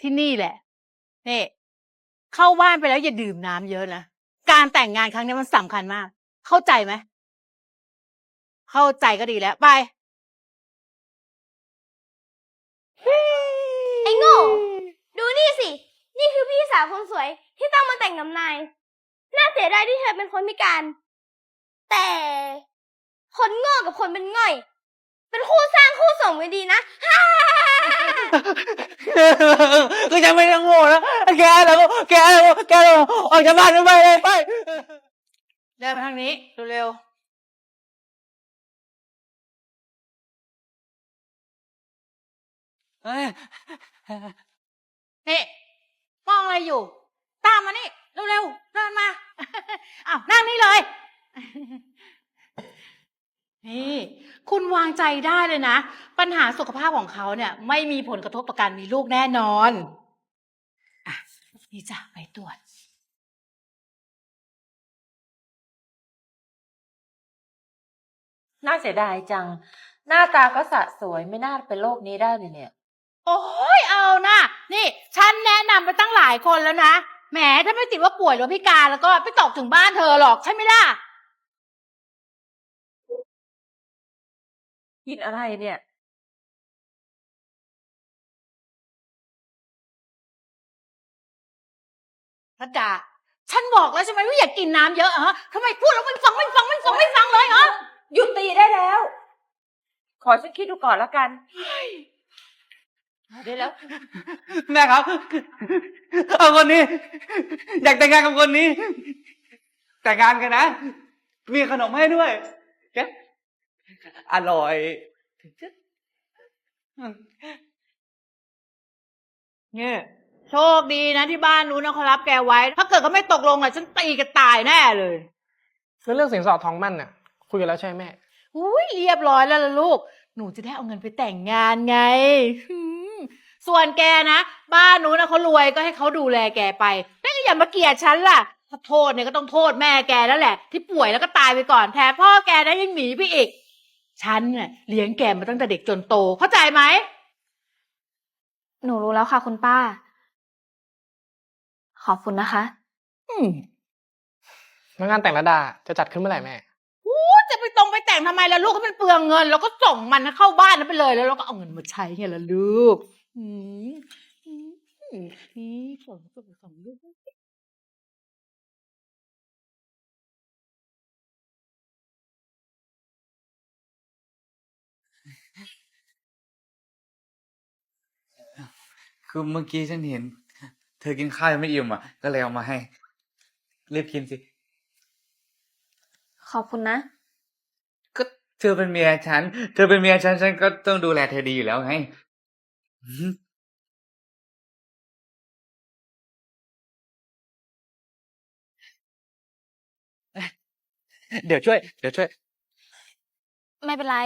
ที่นี่แหละนี่เข้าบ้านไปแล้วอย่าดื่มน้ำเยอะนะ การแต่งงานครั้งนี้มันสำคัญมาก เข้าใจไหม เข้าใจก็ดีแล้ว ไป ไอ้โง่ ดูนี่สิ นี่คือพี่สาวคนสวยที่ต้องมาแต่งกับนาย น่าเสียดายที่เธอเป็นคนพิการ แต่คนโง่กับคนเป็นง่อย เป็นคู่สร้างคู่สมกันดีนะ ก็ยังไม่ต้องโง่นะแกแล้วก็แกแล้วแกแล้วออกจากบ้านไปเลยไปเดินไปทางนี้เร็วๆนี่มองอะไรอยู่ ตามมานี่ เร็วๆเดินมาอ้าวนั่งนี่เลย นี่คุณวางใจได้เลยนะ ปัญหาสุขภาพของเขาเนี่ย ไม่มีผลกระทบต่อการมีลูกแน่นอนอะนี่จ้ะไปตรวจ น่าเสียดายจัง หน้าตาก็สะสวยไม่น่าเป็นโรคนี้ได้เลยเนี่ย โอ้ยเอานะนี่ ฉันแนะนำไปตั้งหลายคนแล้วนะแหมถ้าไม่ติดว่าป่วยหรือว่าพิการแล้วก็ไม่ตกถึงบ้านเธอหรอกใช่ไหมล่ะ กินอะไรเนี่ยรัตดาฉันบอกแล้วใช่ไหมว่าอย่ากินน้ำเยอะฮะทำไมพูดแล้วไม่ฟังไม่ฟังไม่ฟังไม่ฟังเลยเหรอหยุดตีได้แล้ว ขอฉันคิดดูก่อนแล้วกันได้แล้ว แม่ครับ เอาคนนี้ อยากแต่งงานกับคนนี้ แต่งงานกันนะ มีขนมให้ด้วยแก อร่อยเนี่ยโชคดีนะที่บ้านนู้นนะเขารับแกไว้ ถ้าเกิดเขาไม่ตกลงอะฉันตีแกันตายแน่เลยคือเรื่องสินสอดทองมั่นน่ะ คุยกันแล้วใช่ไหมแม่อุ้ยเรียบร้อยแล้วล่ะลูก หนูจะได้เอาเงินไปแต่งงานไงหืมส่วนแกนะ บ้านหนูนะเขารวยก็ให้เขาดูแลแกไปแล้วก็อย่ามาเกลียดฉันล่ะ ถ้าโทษเนี่ยก็ต้องโทษแม่แกแล้วแหละ ที่ป่วยแล้วก็ตายไปก่อนแถมพ่อแกนะยังหนีไปอีก ฉันน่ะเลี้ยงแกมาตั้งแต่เด็กจนโต เข้าใจไหม หนูรู้แล้วค่ะ คุณป้า ขอบคุณนะคะ อืมแล้วงานแต่งระดาจะจัดขึ้นเมื่อไหร่แม่จะไปตรงไปแต่งทำไมล่ะลูกให้มันเปลืองเงิน แล้วก็ส่งมันเข้าบ้านนั้นไปเลยแล้วเราก็เอาเงินมาใช้ไงล่ะลูกอืมอืมอืมนี่ส่งส่งส่งลูก คือเมื่อกี้ฉันเห็น เธอกินข้าวยังไม่อิ่มอะ ก็เลยเอามาให้รีบกินสิ ขอบคุณนะ ก็เธอเป็นเมียฉัน เธอเป็นเมียฉัน ฉันก็ต้องดูแลเธอดีอยู่แล้วไงอืมเดี๋ยวช่วย เดี๋ยวช่วย ไม่เป็นไร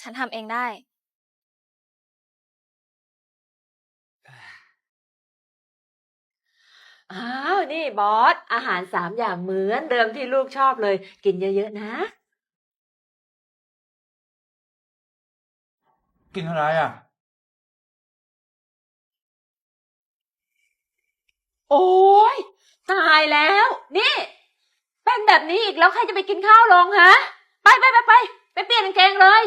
ฉันทำเองได้ อ้าวนี่บอส อาหารสามอย่างเหมือนเดิมที่ลูกชอบเลย กินเยอะๆนะ กินอะไรอะ โอ้ยตายแล้ว นี่ เป็นแบบนี้อีกแล้วใครจะไปกินข้าวลงฮะ ไปไปไปไปไปเปลี่ยนกางเกงเลย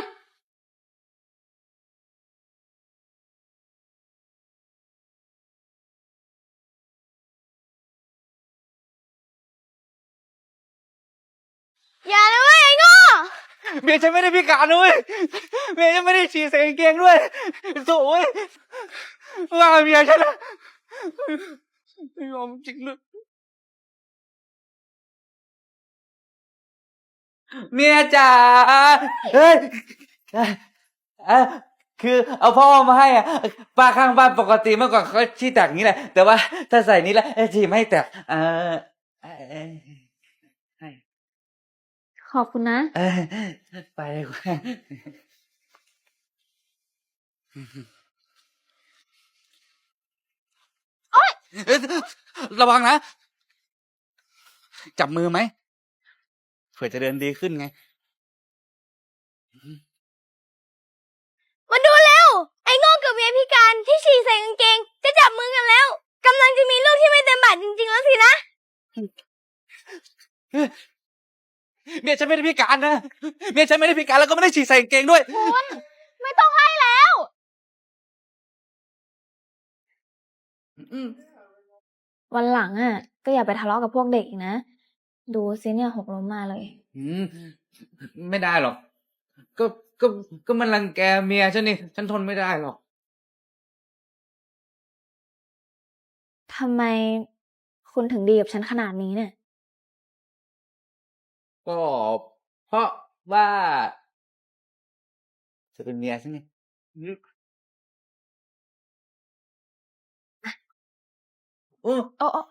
เมียฉันไม่ได้พิการด้วยเมียฉันไม่ได้ฉี่ใส่กางเกงด้วยโถ่เว้ยว่าเมียฉันนะไม่ยอมจริงเลยเมียจ๋าเฮ้ยเอ้ยอ้ยคือเอาพ่อมาให้อะป้าข้างบ้านปกติเมื่อก่อนเขาชี้ตักอย่างนี้แหละ แต่ว่าถ้าใส่นี้แล้วเอ้ยฉี่ไม่แตกเออเอ้ยเอ้ยให้ ขอบคุณนะไปดีกว่าอ้ยระวังนะ จับมือไหมเผื่อจะเดินดีขึ้นไง มาดูแล้วไอ้งงกับเมียพิการที่ฉี่ใส่กางเกง จะจับมือกันแล้วกำลังจะมีลูกที่ไม่เต็มบาทจริงๆแล้วสินะ ยฉันไม่ได้พิการนะ เมียฉันไม่ได้พิการแล้วก็ไม่ได้ฉี่ใส่กางเกงด้วยไม่ต้องให้แล้ว อืมวันหลังอะ ก็อย่าไปทะเลาะกับพวกเด็กอีกนะ ดูซิเนี่ยหกล้มมาเลย อืมไม่ได้หรอก ก็ก็ก็มันรังแกเมียฉันนี่ฉันทนไม่ได้หรอกทำไมคุณถึงดีกับฉันขนาดนี้เนี่ย ก็เพราะว่าจะเป็นเมียฉันไงอืมโอ้โอ้โอ้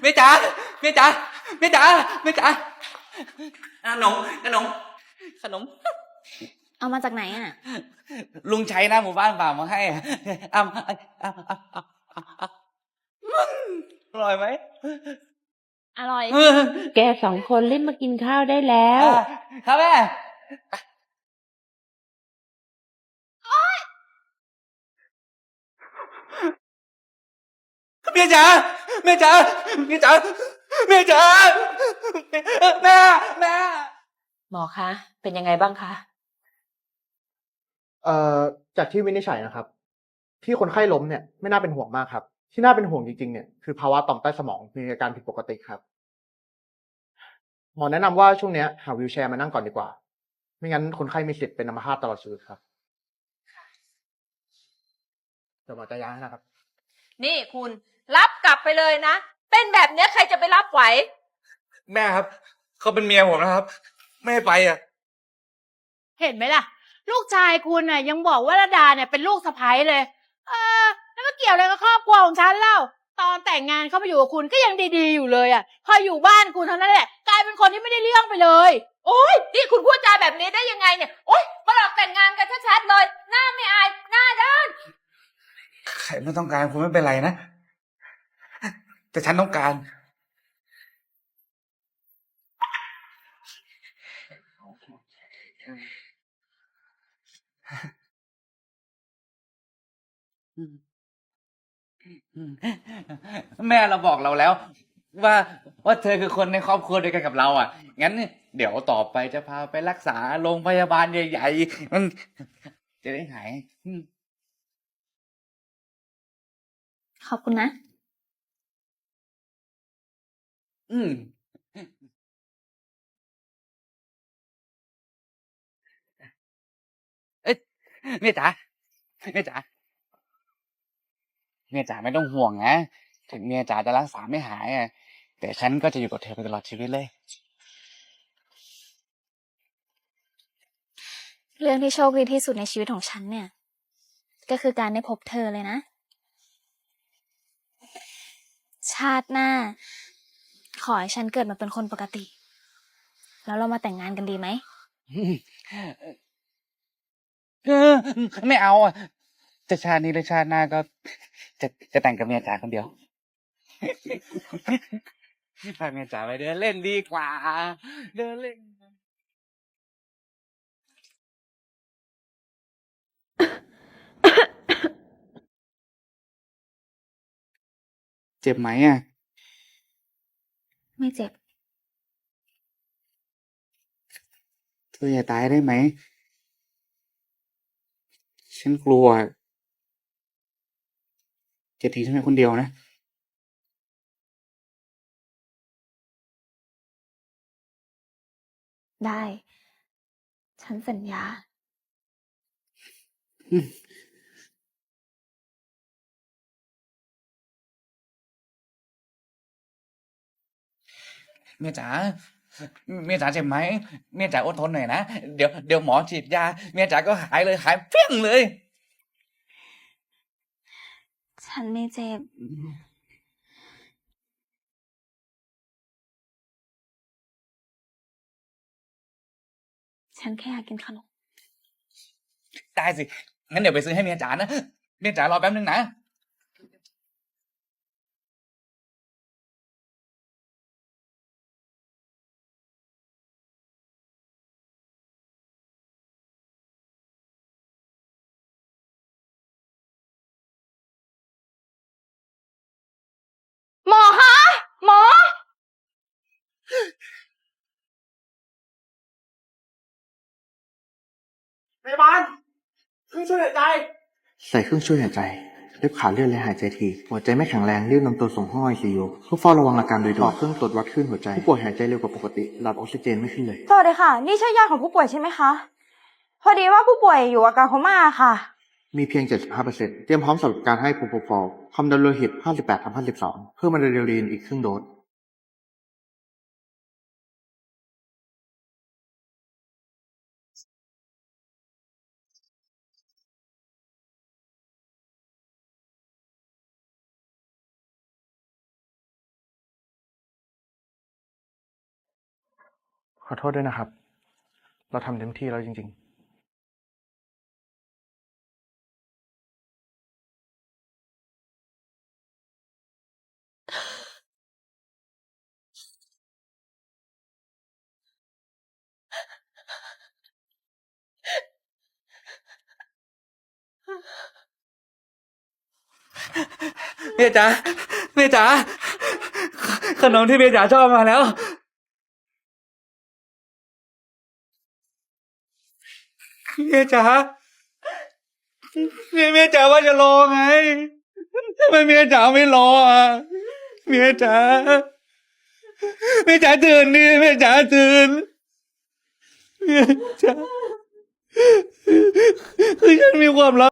เมียจ๋าเมียจ๋าเมียจ๋าเมียจ๋าขนมขนมขนม เอามาจากไหนอะ ลุงชัยหน้าหมู่บ้านฝากมาให้อะอ้ำอ้ำอ้ำ อ้ำอ้ำอ้ำอ้ำอร่อยไหมอร่อยเออแกสองคนรีบมากินข้าวได้แล้วอะครับแม่เมียจ๋าเมียจ๋าเมียจ๋าเมียจ๋าแม่แม่หมอคะ เป็นยังไงบ้างคะ เอ่อ จากที่วินิจฉัยนะครับ ที่คนไข้ล้มเนี่ย ไม่น่าเป็นห่วงมากครับ ที่น่าเป็นห่วงจริงๆเนี่ยคือภาวะต่อมใต้สมองมีอาการผิดปกติครับหมอแนะนำว่าช่วงเนี้ยหาวีลแชร์มานั่งก่อนดีกว่า ไม่งั้นคนไข้มีสิทธิ์เป็นอัมพาตตลอดชีวิตครับเดี๋ยวหมอจะย้ายให้นะครับ นี่คุณรับกลับไปเลยนะ เป็นแบบเนี้ยใครจะไปรับไหว แม่ครับ เขาเป็นเมียผมนะครับ ไม่ให้ไปอะ เห็นไหมล่ะ ลูกชายคุณน่ะ ยังบอกว่าระดาเนี่ยเป็นลูกสะใภ้เลย เออ แล้วก็เกี่ยวอะไรกับครอบครัวของฉันเล่า ตอนแต่งงานเข้ามาอยู่กับคุณก็ยังดีๆอยู่เลยอะ พออยู่บ้านคุณเท่านั้นแหละ กลายเป็นคนที่ไม่ได้เรื่องไปเลย โอ้ยนี่คุณพูดจาแบบนี้ได้ยังไงเนี่ย โอ้ยมาหลอกแต่งงานกันชัดๆเลย หน้าไม่อาย หน้าด้าน ใครไม่ต้องการคุณไม่เป็นไรนะ แต่ฉันต้องการ แม่เราบอกเราแล้ว ว่าว่าเธอคือคนในครอบครัวเดียวกันกับเรา อะ งั้น เดี๋ยวต่อไปจะพาไปรักษาโรงพยาบาลใหญ่ๆมันจะได้หายอืมขอบคุณนะ อืม เอ้ยเมียจ๋าเมียจ๋า เมียจ๋าไม่ต้องห่วงนะ ถึงเมียจ๋าจะรักษาไม่หายอะแต่ฉันก็จะอยู่กับเธอไปตลอดชีวิตเลย เรื่องที่โชคดีที่สุดในชีวิตของฉันเนี่ย ก็คือการได้พบเธอเลยนะ ชาติหน้า ขอให้ฉันเกิดมาเป็นคนปกติ แล้วเรามาแต่งงานกันดีไหมเออไม่เอาอะจะชาตินี้หรือชาติหน้าก็ จะจะแต่งกับเมียจ๋าคนเดียวพาเมียจ๋าไปเดินเล่นดีกว่า เดินเล่น เจ็บไหมอะ ไม่เจ็บ เธออย่าตายได้ไหม ฉันกลัว จะทิ้งฉันไว้คนเดียวนะได้ ฉันสัญญาเมียจ๋าเมียจ๋าเจ็บไหมเมียจ๋าอดทนหน่อยนะ เดี๋ยวเดี๋ยวหมอฉีดยาเมียจ๋าก็หายเลยหายเปี้ยงเลย ฉันไม่เจ็บ ฉันแค่อยากกินขนม ได้สิ งั้นเดี๋ยวไปซื้อให้เมียจ๋านะ เมียจ๋ารอแป๊บนึงนะ พยาบาลเครื่องช่วยหายใจใส่เครื่องช่วยหายใจรีบขาดเลือดและหายใจทีหัวใจไม่แข็งแรงรีบนำตัวส่งห้องไอซียูเพื่อเฝ้าระวังอาการโดยด่วนเครื่องตรวจวัดคลื่นหัวใจผู้ป่วยหายใจเร็วกว่าปกติระดับออกซิเจนไม่ขึ้นเลยสวัสดีค่ะ นี่ใช่ญาติของผู้ป่วยใช่ไหมคะ พอดีว่าผู้ป่วยอยู่อาการโคม่าค่ะ มีเพียง 75%เตรียมพร้อมสำหรับการให้โปรโพฟอลความดันโลหิต 58ทับ52 เพิ่มอะดรีนาลีนอีกครึ่งโดส ขอโทษด้วยนะครับ เราทำเต็มที่แล้วจริง ๆเมียจ๋าเมียจ๋าขนมที่เมียจ๋าชอบมาแล้ว เมียจ๋าเมียเมียจ๋าว่าจะรอไงทำไมเมียจ๋าไม่รออะเมียจ๋าเมียจ๋าตื่นดิเมียจ๋าตื่นเมียจ๋าคือฉันมีความรัก